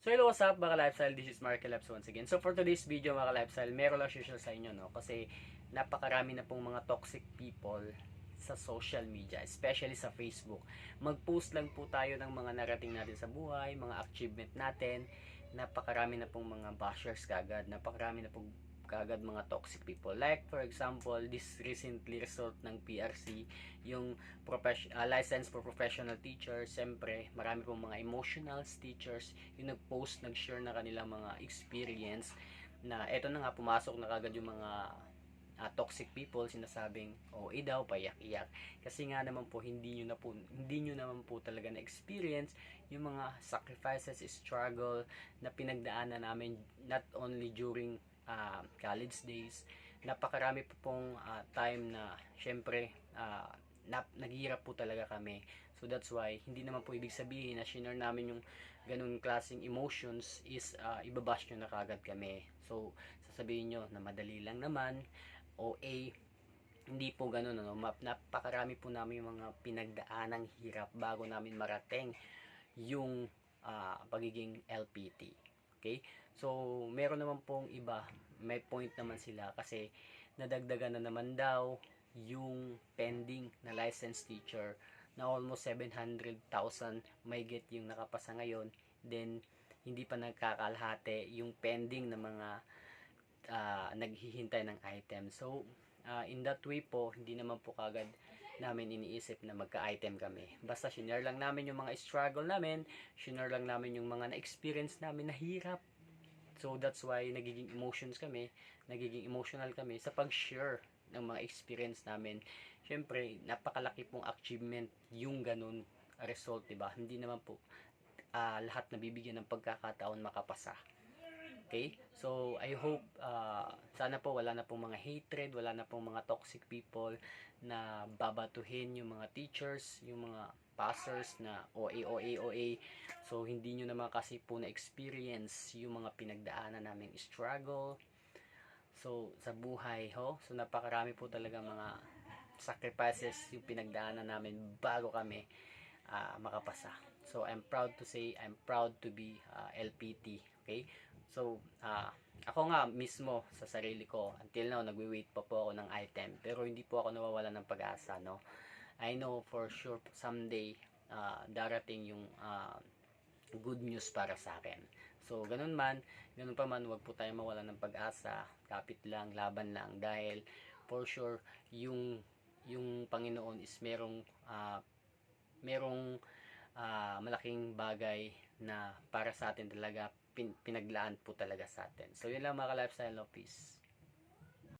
So hello, what's up mga lifestyle? This is Mark Labs once again. So for today's video mga lifestyle, meron lang social sa inyo no kasi napakarami na pong mga toxic people sa social media, especially sa Facebook. Mag-post lang po tayo ng mga narating natin sa buhay, mga achievement natin. Napakarami na pong mga bashers kagad, napakarami na pong kagad mga toxic people. Like for example, this recently result ng PRC, yung uh, license for professional teachers, siyempre, marami pong mga emotionals teachers, yung nag-post, nag-share na kanilang mga experience na eto na nga, pumasok na kagad yung mga uh, toxic people, sinasabing, oh, eh daw, payak-iyak. Kasi nga naman po, hindi nyo na po, hindi nyo naman po talaga na-experience yung mga sacrifices, struggle na pinagdaanan namin not only during uh, college days. Napakarami po pong uh, time na syempre uh, naghihirap po talaga kami. So that's why hindi naman po ibig sabihin na shinare namin yung ganun klaseng emotions is uh, ibabash nyo na kagad kami. So sasabihin nyo na madali lang naman o A hindi po ganun ano, napakarami po namin yung mga pinagdaanang hirap bago namin marating yung uh, pagiging LPT. Okay? So, meron naman pong iba, may point naman sila kasi nadagdagan na naman daw yung pending na licensed teacher na almost 700,000 may get yung nakapasa ngayon. Then, hindi pa nagkakalahati yung pending na mga uh, naghihintay ng item. So, uh, in that way po, hindi naman po kagad namin iniisip na magka-item kami. Basta shinare lang namin yung mga struggle namin, shinare lang namin yung mga na-experience namin na hirap. So that's why nagiging emotions kami, nagiging emotional kami sa pag-share ng mga experience namin. Siyempre, napakalaki pong achievement yung ganun result, 'di ba? Hindi naman po uh, lahat nabibigyan ng pagkakataon makapasa. Okay? So, I hope, uh, sana po wala na pong mga hatred, wala na pong mga toxic people na babatuhin yung mga teachers, yung mga passers na OA, OA, OA. So, hindi nyo naman kasi po na-experience yung mga pinagdaanan naming struggle. So, sa buhay, ho? So, napakarami po talaga mga sacrifices yung pinagdaanan namin bago kami uh, makapasa. So, I'm proud to say, I'm proud to be uh, LPT. Okay? So, uh, ako nga mismo sa sarili ko, until now, nagwi-wait pa po ako ng item. Pero hindi po ako nawawala ng pag-asa, no? I know for sure someday, uh, darating yung uh, good news para sa akin. So, ganun man, ganun pa man, wag po tayo mawala ng pag-asa. Kapit lang, laban lang. Dahil, for sure, yung, yung Panginoon is merong, uh, merong uh, malaking bagay na para sa atin talaga pin, pinaglaan po talaga sa atin. So, yun lang mga ka-lifestyle, no? Peace.